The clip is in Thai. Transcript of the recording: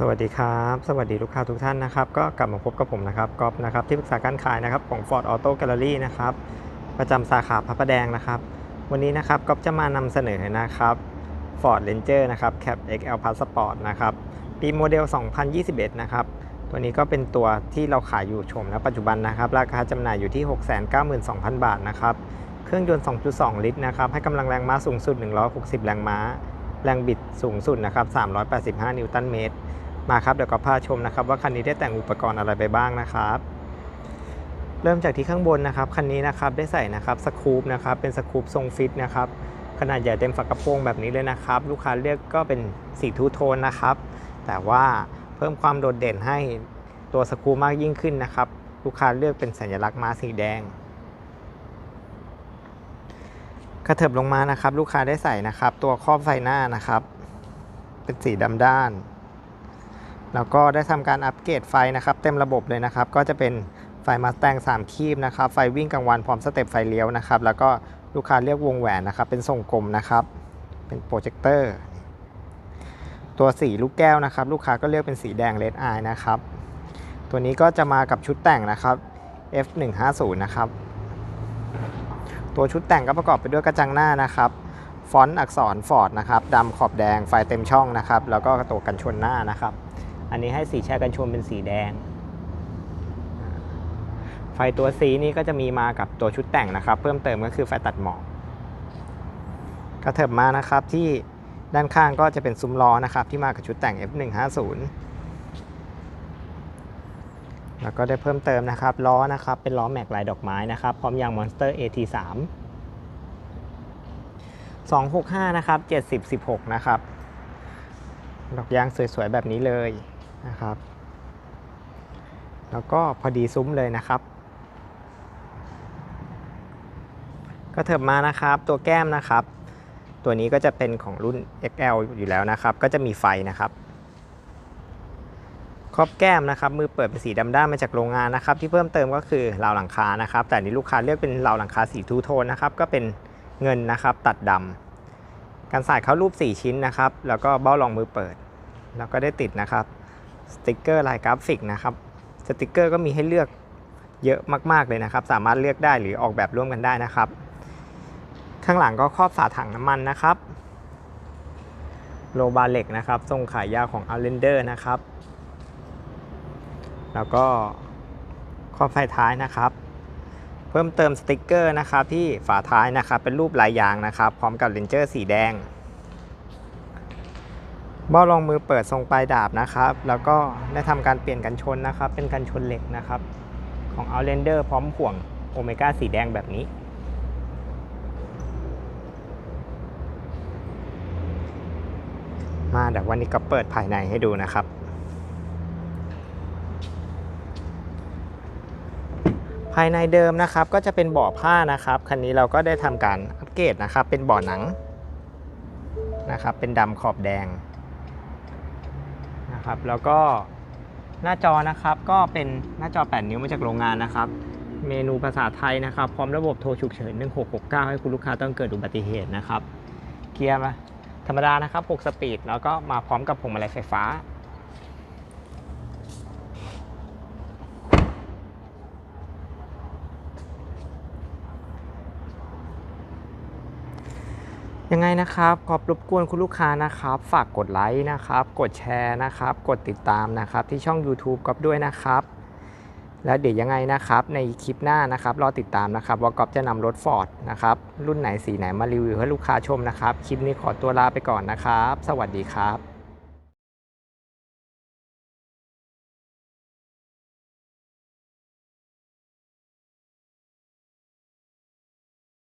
สวัสดีครับ สวัสดีลูกค้าทุกท่านนะครับ ก็กลับมาพบกับผมนะครับกอฟนะครับที่ปรึกษาการขายนะครับของ Ford Auto Gallery นะครับประจำสาขาพระประแดงนะครับ วันนี้นะครับกอฟจะมานำเสนอนะครับ Ford Ranger นะครับ Cap XL Passport นะครับปีโมเดล 2021 นะครับ ตัวนี้ก็เป็นตัวที่เราขายอยู่ชมณปัจจุบันนะครับ ราคาจำหน่ายอยู่ที่ 692,000 บาทนะครับเครื่องยนต์ 2.2 ลิตรนะครับให้กำลังแรงม้าสูงสุด 160 แรงม้า แรงบิดสูงสุดนะครับ385 นิวตันเมตร มาครับเดี๋ยวก็พาชมนะครับว่าคันนี้ได้แต่งอุปกรณ์อะไรไปบ้างนะครับ เริ่มจากที่ข้างบนนะครับคันนี้นะครับได้ใส่นะครับสกูปนะครับเป็นสกูปทรงฟิตนะครับขนาดใหญ่เต็มฝากระโปรงแบบนี้เลยนะครับ ลูกค้าเรียกก็เป็นสีทูโทนนะครับ แต่ว่าเพิ่มความโดดเด่นให้ตัวสกูปมากยิ่งขึ้นนะครับ ลูกค้าเลือกเป็นสัญลักษณ์ม้าสีแดงกระเถิบลงมานะครับ ลูกค้าได้ใส่นะครับ ตัวครอบไฟหน้านะครับ เป็นสีดำด้าน แล้วก็ได้ทำการอัปเกรดไฟนะครับ เต็มระบบเลยนะครับ ก็จะเป็นไฟมาสแตง3คีบนะครับ ไฟวิ่งกลางวันพร้อมสเต็ปไฟเลี้ยวนะครับ แล้วก็ลูกค้าเรียกวงแหวนนะครับ เป็นทรงกลมนะครับ เป็นโปรเจคเตอร์ ตัวสีลูกแก้วนะครับ ลูกค้าก็เรียกเป็นสีแดงเลดไอนะครับ ตัวนี้ก็จะมากับชุดแต่งนะครับ F150 นะครับ ตัวชุดแต่งก็ประกอบไปด้วยกระจังหน้านะครับฟอนต์อักษรฟอร์ดนะครับดำขอบแดงไฟเต็มช่องนะครับ แล้วก็ตัวกันชนหน้านะครับ อันนี้ให้สีแช่กันชนเป็นสีแดง ไฟตัวสีนี้ก็จะมีมากับตัวชุดแต่งนะครับ เพิ่มเติมก็คือไฟตัดหมอกกระเถิบมานะครับที่ด้านข้างก็จะเป็นซุ้มล้อนะครับ ที่มากับชุดแต่ง F150 แล้วก็ได้เพิ่มเติมนะครับล้อนะครับ เป็นล้อแม็กลายดอกไม้นะครับ พร้อมยาง Monster AT3 265 นะครับ 70 16 นะครับ ดอกยางสวยๆ แบบนี้เลย นะครับ แล้วก็พอดีซุ้มเลยนะครับ ก็เถิบมานะครับตัวแก้มนะครับ ตัวนี้ก็จะเป็นของรุ่น XL อยู่แล้วนะครับ ก็จะมีไฟนะครับครอบแก้มนะครับมือเปิดเป็นสีดำด้านมาจากโรงงานนะครับ ที่เพิ่มเติมก็คือราวหลังคานะครับ แต่นี้ลูกค้าเลือกเป็นราวหลังคาสีทูโทนนะครับก็เป็นเงินนะครับ ตัดดำการใส่เข้ารูป 4 ชิ้นนะครับ แล้วก็เบ้ารองมือเปิด แล้วก็ได้ติดนะครับ สติกเกอร์ลายกราฟิกนะครับสติกเกอร์ก็มีให้เลือกเยอะมาก ๆ เลยนะครับ สามารถเลือกได้หรือออกแบบร่วมกันได้นะครับ ข้างหลังก็ครอบฝาถังน้ำมันนะครับโลบาเล็กนะครับทรงขายยาวของ a r l e n d e r นะครับ แล้วก็ครอบไฟท้ายนะครับ เพิ่มเติมสติกเกอร์นะครับที่ฝาท้ายนะครับเป็นรูปลายยางนะครับ พร้อมกับเลนเจอร์สีแดง เบ้ารองมือเปิดทรงปลายดาบนะครับ แล้วก็ได้ทำการเปลี่ยนกันชนนะครับ เป็นกันชนเหล็กนะครับ ของ Outlander พร้อมห่วงโอเมก้าสีแดงแบบนี้ มาเดี๋ยววันนี้ก็เปิดภายในให้ดูนะครับภายในเดิมนะครับก็จะเป็นเบาะผ้านะครับคันนี้เราก็ได้ทำการอัปเกรดนะครับเป็นเบาะหนังนะครับเป็นดำขอบแดง นะครับ แล้วก็หน้าจอนะครับก็เป็นหน้าจอ 8 นิ้วมาจากโรงงานนะครับ เมนูภาษาไทยนะครับ พร้อมระบบโทรฉุกเฉิน 1669 ให้คุณลูกค้าต้องเกิดอุบัติเหตุนะครับ เกียร์มาธรรมดานะครับ 6 สปีด แล้วก็มาพร้อมกับพวงมาลัยไฟฟ้า ยังไงนะครับขอบรบกวนคุณลูกค้านะครับ ฝากกดไลค์นะครับ กดแชร์นะครับ กดติดตามนะครับ ที่ช่อง YouTube ก๊อฟด้วยนะครับ แล้วเดี๋ยวยังไงนะครับ ในคลิปหน้านะครับ รอติดตามนะครับ ว่าก๊อฟจะนำรถ Ford นะครับ รุ่นไหนสีไหนมารีวิวให้ลูกค้าชมนะครับ คลิปนี้ขอตัวลาไปก่อนนะครับ สวัสดีครับ